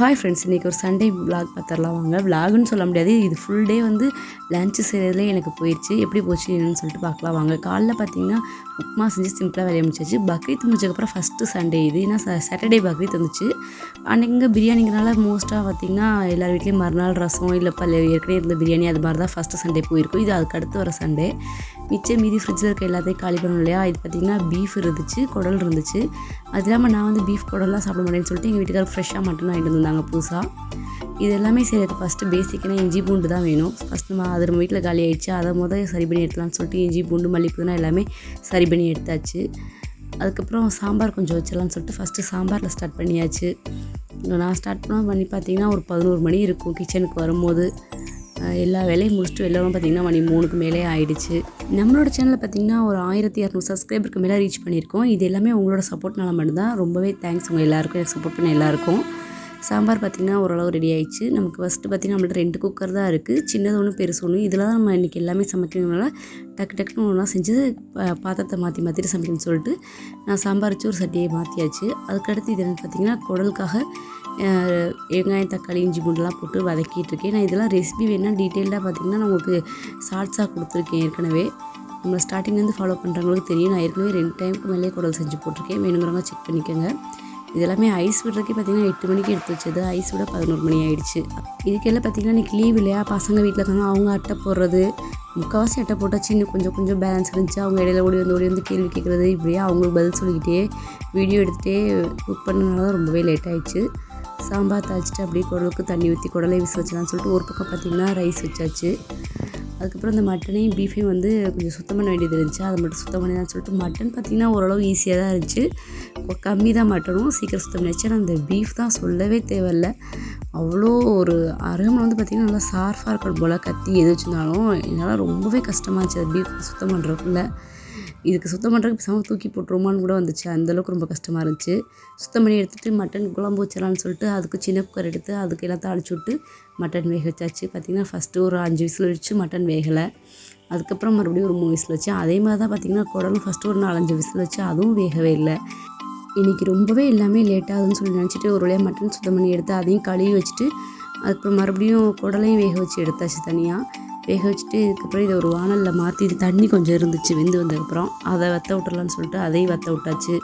Hi friends இன்றைக்கி ஒரு Sunday vlog பார்த்துடலாம். வாங்க vlogனு சொல்ல முடியாது. இது ஃபுல் டே வந்து லஞ்சு செய்கிறதுலே எனக்கு போயிடுச்சு எப்படி போச்சு என்னன்னு சொல்லிட்டு பார்க்கலாம். வாங்க காலைல பார்த்தீங்கன்னா உப்புமா செஞ்சு சிம்பிளாக வேலையை முடிச்சாச்சு. பக்ரீத் முடிச்சதுக்கப்புறம் ஃபஸ்ட்டு சண்டே இது. ஏன்னா சாட்டர்டே பக்ரீத் வந்துச்சு அன்றைக்கி பிரியாணிங்கிறனால மோஸ்ட்டாக பார்த்தீங்கன்னா எல்லார் வீட்லேயும் மறுநாள் ரசம் இல்லை பல்ல ஏற்கனவே இருந்த பிரியாணி அது மாதிரி தான் ஃபஸ்ட்டு சண்டே போயிருக்கும். இது அதுக்கு அடுத்து வர சண்டே மிச்சம் மீதி ஃப்ரிட்ஜில் இருக்க எல்லாத்தையும் காலி பண்ணணும் இல்லையா? இது பார்த்திங்கன்னா பீஃப் இருந்துச்சு குடல் இருந்துச்சு. அது இல்லாமல் நான் வந்து பீஃப் குடல்லாம் சாப்பிட மாட்டேன்னு சொல்லிட்டு எங்கள் வீட்டுக்காரர் ஃப்ரெஷ்ஷாக மட்டன் வாங்கிட்டு வந்தாங்க புதுசாக இது எல்லாமே செய்யறதுக்கு ஃபஸ்ட்டு பேசிக்னா இஞ்சி பூண்டு தான் வேணும். ஃபஸ்ட் நம்ம அது நம்ம வீட்டில் காலி ஆகிடுச்சு அதை முதல் சரி பண்ணி எடுக்கலாம்னு சொல்லிட்டு இஞ்சி பூண்டு மல்லிப்பூனா எல்லாமே சரி பண்ணி எடுத்தாச்சு. அதுக்கப்புறம் சாம்பார் கொஞ்சம் வச்சிடலாம்னு சொல்லிட்டு ஃபஸ்ட்டு சாம்பாரில் ஸ்டார்ட் பண்ணியாச்சு. நான் ஸ்டார்ட் பண்ண பண்ணி பார்த்தீங்கன்னா ஒரு பதினோரு மணி இருக்கும் கிச்சனுக்கு வரும்போது. எல்லா வேலையும் முடிச்சுட்டு எல்லாரும் பார்த்தீங்கன்னா மணி மூணுக்கு மேலே ஆயிடுச்சு. நம்மளோட சேனலில் பார்த்தீங்கன்னா ஒரு ஆயிரத்தி இரநூறு சப்ஸ்கிரைபருக்கு மேலே ரீச் பண்ணியிருக்கோம். இது எல்லாமே உங்களோட சப்போர்ட்னால மட்டும்தான். ரொம்பவே தேங்க்ஸ் உங்கள் எல்லாருக்கும் எனக்கு சப்போர்ட் பண்ண எல்லாருக்கும். சாம்பார் பார்த்திங்கன்னா ஓரளவு ரெடி ஆயிடுச்சு. நமக்கு ஃபஸ்ட்டு பார்த்திங்கன்னா நம்மள்ட்ட ரெண்டு குக்கர் தான் இருக்குது சின்னது ஒன்று பெருசு ஒன்று இதில் தான் நம்ம இன்றைக்கி எல்லாமே சமைக்கிறதுனால டக்கு டக்குன்னு ஒன்றா செஞ்சு பா- பாத்திரத்தை மாற்றி மாற்றிட்டு சமைக்கணும்னு சொல்லிட்டு நான் சாம்பார் வச்சு ஒரு சட்டியை மாற்றியாச்சு அதுக்கடுத்து இது பார்த்திங்கன்னா பார்த்தீங்கன்னா குடலுக்காக வெங்காயம் தக்காளி இஞ்சி பூண்டுலாம் போட்டு வதக்கிட்டு இருக்கேன். நான் இதெல்லாம் ரெசிபி வேணால் டீட்டெயில்டாக பார்த்தீங்கன்னா நான் உங்களுக்கு ஷார்ட்ஸாக கொடுத்துருக்கேன் ஏற்கனவே. நம்ம ஸ்டார்டிங்லேருந்து ஃபாலோ பண்ணுறவங்களுக்கு தெரியும். நான் ஏற்கனவே ரெண்டு டைமுக்கு மேலே குடல் செஞ்சு போட்டிருக்கேன். வேணுங்கிறவங்க செக் பண்ணிக்கோங்க. இது எல்லாமே ஐஸ் விடுறதுக்கே பார்த்தீங்கன்னா எட்டு மணிக்கு எடுத்து வச்சது. ஐஸ் விட பதினோரு மணி ஆயிடுச்சு. இதுக்கெல்லாம் பார்த்தீங்கன்னா இன்னைக்கு லீவ் இல்லையா? பசங்க வீட்டில் இருக்காங்க அவங்க அட்டை போடுறது. முக்கால்வாசி அட்டை போட்டாச்சு. இன்னும் கொஞ்சம் கொஞ்சம் பேலன்ஸ் இருந்துச்சு. அவங்க இடையில ஓடி வந்து ஓடி வந்து கேள்வி கேட்குறது. இப்படியே அவங்களுக்கு பதில் சொல்லிக்கிட்டே வீடியோ எடுத்துகிட்டே குக் பண்ணனால தான் ரொம்பவே லேட் ஆயிடுச்சு. சாம்பார் தாளிச்சிட்டு அப்படியே குடலுக்கு தண்ணி ஊற்றி குடலை விசு வச்சலாம்னு சொல்லிட்டு ஒரு பக்கம் பார்த்தீங்கன்னா ரைஸ் வச்சாச்சு. அதுக்கப்புறம் இந்த மட்டனையும் பீஃபையும் வந்து கொஞ்சம் சுத்தம் பண்ண வேண்டியது இருந்துச்சு. அதை மட்டும் சுத்தம் பண்ணிதான் சொல்லிட்டு மட்டன் பார்த்திங்கன்னா ஓரளவு ஈஸியாக தான் இருந்துச்சு. கம்மி தான் மட்டனும் சீக்கிரம் சுத்தம் பண்ணியாச்சு. ஆனால் அந்த பீஃப் தான் சொல்லவே தேவையில்ல. அவ்வளோ ஒரு அருகமனை வந்து பார்த்திங்கன்னா நல்லா சார்ஃபாக இருக்கணும் போல் கத்தி எது வச்சுருந்தாலும் என்னால் ரொம்பவே கஷ்டமாக இருந்துச்சு. அது பீஃப் சுத்தம் பண்ணுறதுக்குள்ள இதுக்கு சுத்தம் பண்ணுறதுக்கு பேசாமல் தூக்கி போட்டுருமான்னு கூட வந்துச்சு. அந்தளவுக்கு ரொம்ப கஷ்டமாக இருந்துச்சு. சுத்தம் பண்ணி எடுத்துகிட்டு மட்டன் குழம்பு வச்சிடலான்னு சொல்லிட்டு அதுக்கு சின்ன குக்கர் எடுத்து அதுக்கு எல்லாத்தையும் தாளிச்சு விட்டு மட்டன் வேக வச்சாச்சு. பார்த்திங்கன்னா ஃபஸ்ட்டு ஒரு அஞ்சு விசில் வச்சு மட்டன் வேகலை. அதுக்கப்புறம் மறுபடியும் ஒரு மூணு விசில் வச்சு அதே மாதிரி தான் பார்த்திங்கன்னா குடலும் ஃபஸ்ட்டு ஒரு நாலஞ்சு விசில் வச்சு அதுவும் வேகவே இல்லை. இன்றைக்கி ரொம்பவே எல்லாமே லேட்டாகுதுன்னு சொல்லி நினச்சிட்டு ஒரு வழியாக மட்டன் சுத்தம் பண்ணி எடுத்து அதையும் கழுவி வச்சுட்டு அதுக்கப்புறம் மறுபடியும் குடலையும் வேக வச்சு எடுத்தாச்சு தனியாக வேக வச்சுட்டு இதுக்கப்புறம் இதை ஒரு வானலில் மாற்றி இது தண்ணி கொஞ்சம் இருந்துச்சு வெந்து வந்ததுக்கப்புறம் அதை வற்ற விட்டுறலான்னு சொல்லிட்டு அதையும் வற்ற விட்டாச்சு.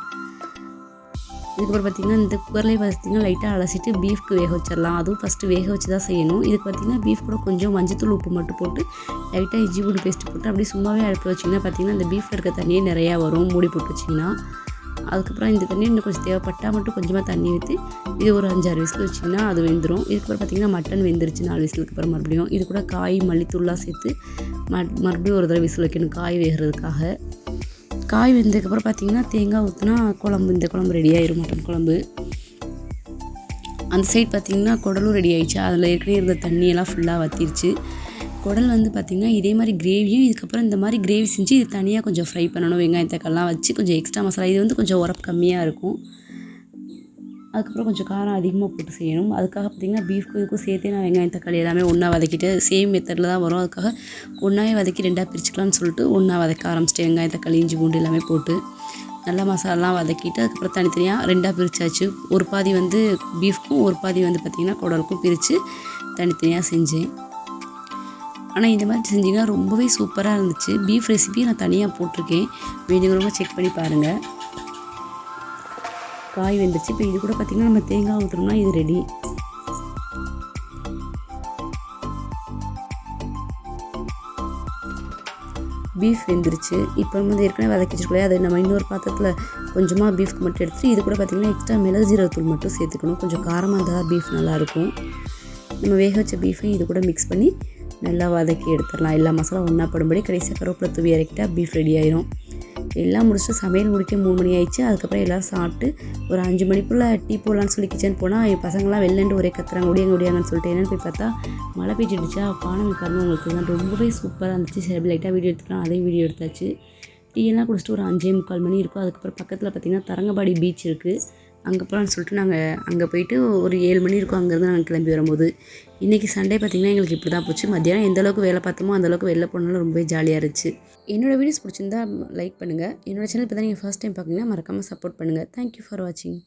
இதுக்கப்புறம் பார்த்திங்கன்னா இந்த குக்கர்லேயே பார்த்திங்கன்னா லைட்டாக அலசிட்டு பீஃப்க்கு வேக வச்சிடலாம். அதுவும் ஃபஸ்ட்டு வேக வச்சு தான் செய்யணும். இதுக்கு பார்த்திங்கன்னா பீஃப் கூட கொஞ்சம் மஞ்சத்தூள் உப்பு மட்டும் போட்டு லைட்டாக இஞ்சி பூண்டு பேஸ்ட் போட்டு அப்படியே சும்மாவே அடுப்பு வச்சிங்கன்னா பார்த்திங்கன்னா இந்த பீஃபில் இருக்க தண்ணியே நிறையா வரும். மூடி போட்டு வச்சிங்கன்னா. அதுக்கப்புறம் இந்த தண்ணி இன்னும் கொஞ்சம் தேவைப்பட்டால் மட்டும் கொஞ்சமாக தண்ணி ஊற்றி இது ஒரு அஞ்சாறு விசில் வச்சிங்கன்னா அது வெந்துடும் இதுக்கப்புறம் பார்த்திங்கன்னா மட்டன் வெந்துருச்சு நாலு விசிலுக்கு அப்புறம் மறுபடியும். இது கூட காய் மல்லித்தூள்லாம் சேர்த்து ம மறுபடியும் ஒரு தடவை விசில் வைக்கணும் காய் வேகிறதுக்காக. காய் வெந்ததுக்கப்புறம் பார்த்தீங்கன்னா தேங்காய் ஊற்றினா குழம்பு இந்த குழம்பு ரெடி ஆயிடும் மட்டன் குழம்பு. அந்த சைட் பார்த்திங்கன்னா குடலும் ரெடி ஆயிடுச்சு. அதில் ஏற்கனவே இருந்த தண்ணியெல்லாம் ஃபுல்லாக வற்றிருச்சு குடல் வந்து பார்த்திங்கன்னா இதே மாதிரி கிரேவியும் இதுக்கப்புறம் இந்த மாதிரி கிரேவி செஞ்சு இது தனியாக கொஞ்சம் ஃப்ரை பண்ணணும். வெங்காயம் தக்காளிலாம் வச்சு கொஞ்சம் எக்ஸ்ட்ரா மசாலா. இது வந்து கொஞ்சம் உரப்பு கம்மியாக இருக்கும். அதுக்கப்புறம் கொஞ்சம் காரம் அதிகமாக போட்டு செய்யணும். அதுக்காக பார்த்திங்கன்னா பீஃப்க்கு இதுக்கும் சேர்த்தே நான் வெங்காயம் தக்காளி எல்லாமே ஒன்றா வதக்கிட்டு சேம் மெத்தடில் தான் வரும். அதுக்காக ஒன்றாவே வதக்கி ரெண்டாக பிரிச்சுக்கலாம்னு சொல்லிட்டு ஒன்றா வதக்க ஆரம்பிச்சிட்டு வெங்காயம் தக்காளி இஞ்சி பூண்டு எல்லாமே போட்டு நல்லா மசாலாலாம் வதக்கிட்டு அதுக்கப்புறம் தனித்தனியாக ரெண்டாக பிரிச்சாச்சு. ஒரு பாதி வந்து பீஃப்க்கும் ஒரு பாதி வந்து பார்த்திங்கன்னா குடலுக்கும் பிரித்து தனித்தனியாக செஞ்சேன். ஆனால் இந்த மாதிரி செஞ்சிங்கன்னா ரொம்பவே சூப்பராக இருந்துச்சு. பீஃப் ரெசிபி நான் தனியாக போட்டிருக்கேன். வேணுங்கிறவங்க செக் பண்ணி பாருங்கள் காய் வெந்துச்சு. இப்போ இது கூட பார்த்திங்கன்னா நம்ம தேங்காய் ஊற்றுறோம்னா இது ரெடி பீஃப் வெந்துருச்சு. இப்போ வந்து ஏற்கனவே வதக்கி வச்சுருக்கோம் அதை நம்ம இன்னொரு பாத்திரத்தில் கொஞ்சமாக பீஃப்க்கு மட்டும் எடுத்துகிட்டு இது கூட பார்த்திங்கன்னா எக்ஸ்ட்ரா மிளகு ஜீரகத்தூள் மட்டும் சேர்த்துக்கணும். கொஞ்சம் காரமாக இருந்தால் பீஃப் நல்லாயிருக்கும் நம்ம வேக வச்ச பீஃபையும் இது கூட மிக்ஸ் பண்ணி நல்லா வதக்கி எடுத்துடலாம். எல்லா மசாலா ஒன்றா படும்படி கடைசியாக கருவேப்பிலை தூவி இறக்கிட்டா பீஃப் ரெடி ஆயிரும். எல்லாம் முடிச்சுட்டு சமையல் முடிக்க மூணு மணி ஆயிடுச்சு. அதுக்கப்புறம் எல்லோரும் சாப்பிட்டு ஒரு அஞ்சு மணிக்குள்ளே டீ போடலான்னு சொல்லி கிச்சன் போனால் என் பசங்களாம் வெளிலண்டு ஒரே கத்துறாங்க ஒடியாங்க ஒடியாங்கன்னு சொல்லிட்டு என்னென்னு போய் பார்த்தா மழை பெய்ஞ்சிடுச்சா பானை பாருங்க உங்களுக்கு தான் ரொம்பவே சூப்பராக இருந்துச்சு. சரி லைட்டாக வீடியோ எடுத்துக்கலாம். அதையும் வீடியோ எடுத்தாச்சு. டீ எல்லாம் குடிச்சிட்டு ஒரு அஞ்சே முக்கால் மணி இருக்கும். அதுக்கப்புறம் பக்கத்தில் பார்த்திங்கன்னா தரங்கம்பாடி பீச் இருக்குது அங்கே போகலான்னு சொல்லிட்டு நாங்கள் அங்கே போயிட்டு ஒரு ஏழு மணி இருக்கும் அங்கேருந்து நாங்கள் கிளம்பி வரும்போது. இன்றைக்கி சண்டே பார்த்திங்கன்னா எங்களுக்கு இப்படி தான் போச்சு. மத்தியானம் எந்த அளவுக்கு வேலை பார்த்தோமோ அந்த அளவுக்கு வெளில போனாலும் ரொம்பவே ஜாலியாக இருந்துச்சு. என்னோடய வீடியோஸ் பிடிச்சிருந்தா லைக் பண்ணுங்கள் என்னோடய சேனல் இப்போ தான் நீங்கள் ஃபர்ஸ்ட் டைம் பார்க்குறீங்கன்னா மறக்காமல் சப்போர்ட் பண்ணுங்கள் தேங்க்யூ ஃபார் வாட்சிங்